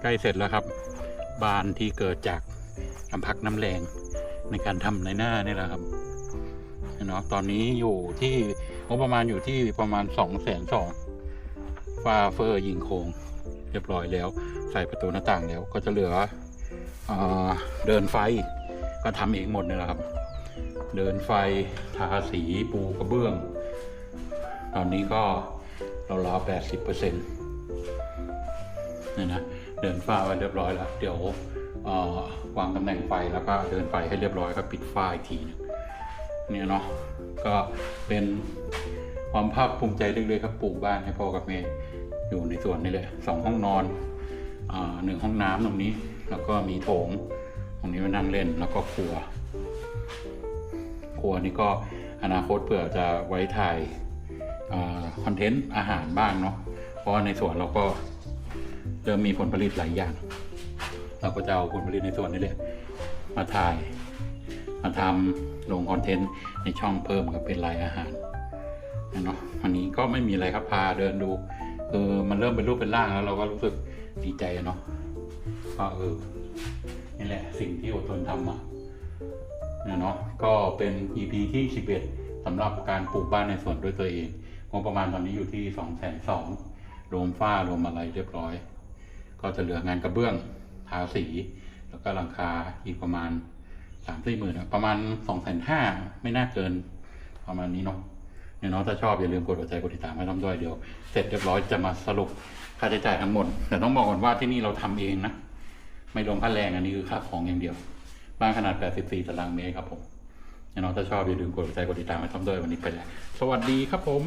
ใกล้เสร็จแล้วครับ บานที่เกิดจากน้ำพักน้ำแรงในการทำในหน้านี่แหละครับเนาะตอนนี้อยู่ที่งบประมาณอยู่ที่ประมาณสองแสนสองฟ้าเฟอร์ยิงโคงเรียบร้อยแล้ว ใส่ประตูหน้าต่างแล้วก็จะเหลือเอเดินไฟก็ทำเองหมดนี่แหละครับ เดินไฟทาสีปูกระเบื้อง ตอนนี้ก็เราราวแปดสิบเปอร์เซ็นต์นี่นะ เดินฝ้าไว้เรียบร้อยแล้ว เดี๋ยววางตำแหน่งไฟแล้วก็เดินไฟให้เรียบร้อยก็ปิดฝ้าอีกทีหนึงเนี่ยเนาะก็เป็นความภาคภูมิใจเล็กๆครับปลูกบ้านให้พ่อกับแม่อยู่ในสวนนี่แหละสองห้องนอนอหนึ่งห้องน้ำตรงนี้ แล้วก็มีโถง ตรงนี้ไว้นั่งเล่นแล้วก็ครัว ครัวนี่ก็อนาคตเผื่อจะไว้ถ่ายคอนเทนต์อาหารบ้างเนาะเพราะในสวนเราก็ เริ่มมีผลผลิตหลายอย่าง เราก็จะเอาผลผลิตในสวนนี่แหละมาถ่าย มาทำลงคอนเทนต์ในช่องเพิ่มกับเป็นรายอาหารนะเนาะวันนี้ก็ไม่มีอะไรครับพาเดินดูคือมันเริ่มเป็นรูปเป็นร่างแล้วเราก็รู้สึกดีใจอะเนาะว่าเออนี่แหละสิ่งที่อดทนทำมานะเนาะก็เป็น EP ที่ 11สำหรับการปลูกบ้านในสวนด้วยตัวเองงบประมาณตอนนี้อยู่ที่2 2 0 0 0รวมฝ้ารวมอะไรเรียบร้อย ก็จะเหลืองานกระเบื้องทาสี แล้วก็หลังคาอีกประมาณ3ามสี่หมื่นะประมาณ2องแสนห้าไม่น่าเกิน ประมาณนี้เนาะเนี่ยนาะถ้าชอบอย่าลืมกดหัวใจกดติดตามให้ทำด้วยเดี๋ยว เสร็จเรียบร้อยจะมาสรุปค่าใช้จ่ายทั้งหมด แต่ต้องบอกก่อนว่าที่นี่เราทำเองนะ ไม่รวมค่าแรงอันนี้คือค่าของอย่างเดียว บ้านขนาด 84 ตารางเมตรครับผมเน้องถ้าชอบอย่าลืมกดหัวใจกดติดตามให้ทำด้วยวันนี้ไปแล้วสวัสดีครับผม